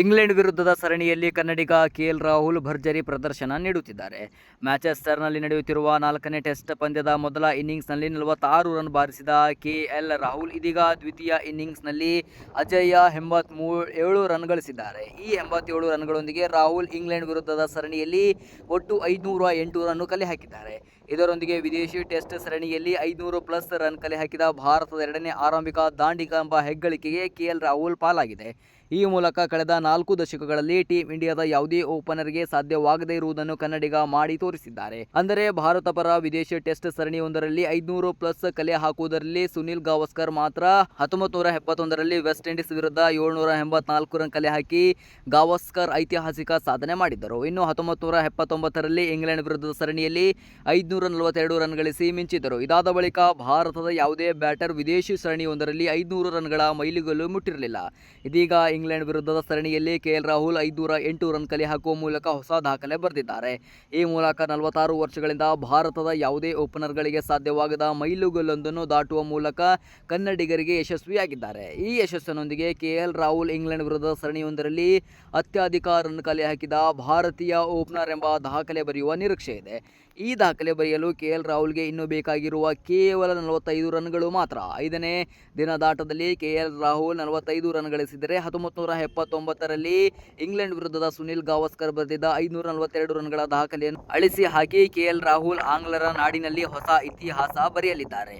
England ವಿರುದ್ಧದ ಸರಣಿಯಲ್ಲಿ ಕನ್ನಡಿಗ K L Rahul ಭರ್ಜರಿ ಪ್ರದರ್ಶನ ನೀಡುತ್ತಿದ್ದಾರೆ. ಮ್ಯಾಚೆಸ್ಟರ್ನಲ್ಲಿ ನಡೆಯುತ್ತಿರುವ ನಾಲ್ಕನೇ ಟೆಸ್ಟ್ ಪಂದ್ಯದ ಮೊದಲ ಇನ್ನಿಂಗ್ಸ್ನಲ್ಲಿ ನಲವತ್ತಾರು ರನ್ ಬಾರಿಸಿದ ಕೆ ಎಲ್ ರಾಹುಲ್ ಇದೀಗ ದ್ವಿತೀಯ ಇನ್ನಿಂಗ್ಸ್ನಲ್ಲಿ ಅಜಯ್ಯ ಎಂಬತ್ಮೂ ಏಳು ರನ್ ಗಳಿಸಿದ್ದಾರೆ ಈ ಎಂಬತ್ತೇಳು ರನ್ಗಳೊಂದಿಗೆ ರಾಹುಲ್ ಇಂಗ್ಲೆಂಡ್ ವಿರುದ್ಧದ ಸರಣಿಯಲ್ಲಿ ಒಟ್ಟು ಐದುನೂರ ಎಂಟು ರನ್ನು ಕಲೆ ಹಾಕಿದ್ದಾರೆ. ಇದರೊಂದಿಗೆ ವಿದೇಶಿ ಟೆಸ್ಟ್ ಸರಣಿಯಲ್ಲಿ ಐದುನೂರು ಪ್ಲಸ್ ರನ್ ಕಲೆ ಹಾಕಿದ ಭಾರತದ ಎರಡನೇ ಆರಂಭಿಕ ದಾಂಡಿಗ ಎಂಬ ಹೆಗ್ಗಳಿಕೆಗೆ ಕೆಎಲ್ ರಾಹುಲ್ ಪಾಲಾಗಿದೆ. ಈ ಮೂಲಕ ಕಳೆದ ನಾಲ್ಕು ದಶಕಗಳಲ್ಲಿ ಟೀಂ ಇಂಡಿಯಾದ ಯಾವುದೇ ಓಪನರ್ಗೆ ಸಾಧ್ಯವಾಗದೇ ಇರುವುದನ್ನು ಕನ್ನಡಿಗ ಮಾಡಿ ತೋರಿಸಿದ್ದಾರೆ. ಅಂದರೆ ಭಾರತ ಪರ ವಿದೇಶಿ ಟೆಸ್ಟ್ ಸರಣಿಯೊಂದರಲ್ಲಿ ಐದುನೂರು ಪ್ಲಸ್ ಕಲೆ ಹಾಕುವುದರಲ್ಲಿ ಸುನಿಲ್ ಗಾವಸ್ಕರ್ ಮಾತ್ರ ಹತ್ತೊಂಬತ್ತು ನೂರ ಎಪ್ಪತ್ತೊಂದರಲ್ಲಿ ವೆಸ್ಟ್ ಇಂಡೀಸ್ ವಿರುದ್ಧ ಏಳ್ನೂರ ಎಂಬತ್ನಾಲ್ಕು ರನ್ ಕಲೆ ಹಾಕಿ ಗಾವಸ್ಕರ್ ಐತಿಹಾಸಿಕ ಸಾಧನೆ ಮಾಡಿದ್ದರು. ಇನ್ನು ಹತ್ತೊಂಬತ್ತು ನೂರ ಎಪ್ಪತ್ತೊಂಬತ್ತರಲ್ಲಿ ಇಂಗ್ಲೆಂಡ್ ವಿರುದ್ಧದ ಸರಣಿಯಲ್ಲಿ ಐದುನೂರ ನಲವತ್ತೆರಡು ರನ್ ಗಳಿಸಿ ಮಿಂಚಿದರು ಇದಾದ ಬಳಿಕ ಭಾರತದ ಯಾವುದೇ ಬ್ಯಾಟರ್ ವಿದೇಶಿ ಸರಣಿಯೊಂದರಲ್ಲಿ ಐದುನೂರು ರನ್ಗಳ ಮೈಲಿಗಲ್ಲು ಮುಟ್ಟಿರಲಿಲ್ಲ. ಇದೀಗ ಇಂಗ್ಲೆಂಡ್ ವಿರುದ್ಧದ ಸರಣಿಯಲ್ಲಿ ಕೆಎಲ್ ರಾಹುಲ್ ಐದುನೂರ ಎಂಟು ರನ್ ಕಲೆ ಹಾಕುವ ಮೂಲಕ ಹೊಸ ದಾಖಲೆ ಬರೆದಿದ್ದಾರೆ. ಈ ಮೂಲಕ ನಲವತ್ತಾರು ವರ್ಷಗಳಿಂದ ಭಾರತದ ಯಾವುದೇ ಓಪನರ್ಗಳಿಗೆ ಸಾಧ್ಯವಾಗದ ಮೈಲುಗಲ್ಲೊಂದನ್ನು ದಾಟುವ ಮೂಲಕ ಕನ್ನಡಿಗರಿಗೆ ಯಶಸ್ವಿಯಾಗಿದ್ದಾರೆ. ಈ ಯಶಸ್ಸಿನೊಂದಿಗೆ ಕೆಎಲ್ ರಾಹುಲ್ ಇಂಗ್ಲೆಂಡ್ ವಿರುದ್ಧದ ಸರಣಿಯೊಂದರಲ್ಲಿ ಅತ್ಯಧಿಕ ರನ್ ಕಲೆ ಹಾಕಿದ ಭಾರತೀಯ ಓಪನರ್ ಎಂಬ ದಾಖಲೆ ಬರೆಯುವ ನಿರೀಕ್ಷೆ ಇದೆ. ಈ ದಾಖಲೆ ಬರೆಯಲು ಕೆಎಲ್ ರಾಹುಲ್ಗೆ ಇನ್ನೂ ಬೇಕಾಗಿರುವ ಕೇವಲ ನಲವತ್ತೈದು ರನ್ಗಳು ಮಾತ್ರ. ಐದನೇ ದಿನದಾಟದಲ್ಲಿ ಕೆಎಲ್ ರಾಹುಲ್ ನಲವತ್ತೈದು ರನ್ ಗಳಿಸಿದರೆ ಹತ್ತೊಂಬತ್ತು ನೂರ ಎಪ್ಪತ್ತೊಂಬತ್ತರಲ್ಲಿ ಇಂಗ್ಲೆಂಡ್ ವಿರುದ್ಧದ ಸುನಿಲ್ ಗಾವಸ್ಕರ್ ಬರೆದಿದ್ದ ಐದುನೂರ ನಲವತ್ತೆರಡು ರನ್ಗಳ ದಾಖಲೆಯನ್ನು ಅಳಿಸಿ ಹಾಕಿ ಕೆಎಲ್ ರಾಹುಲ್ ಆಂಗ್ಲರ ನಾಡಿನಲ್ಲಿ ಹೊಸ ಇತಿಹಾಸ ಬರೆಯಲಿದ್ದಾರೆ.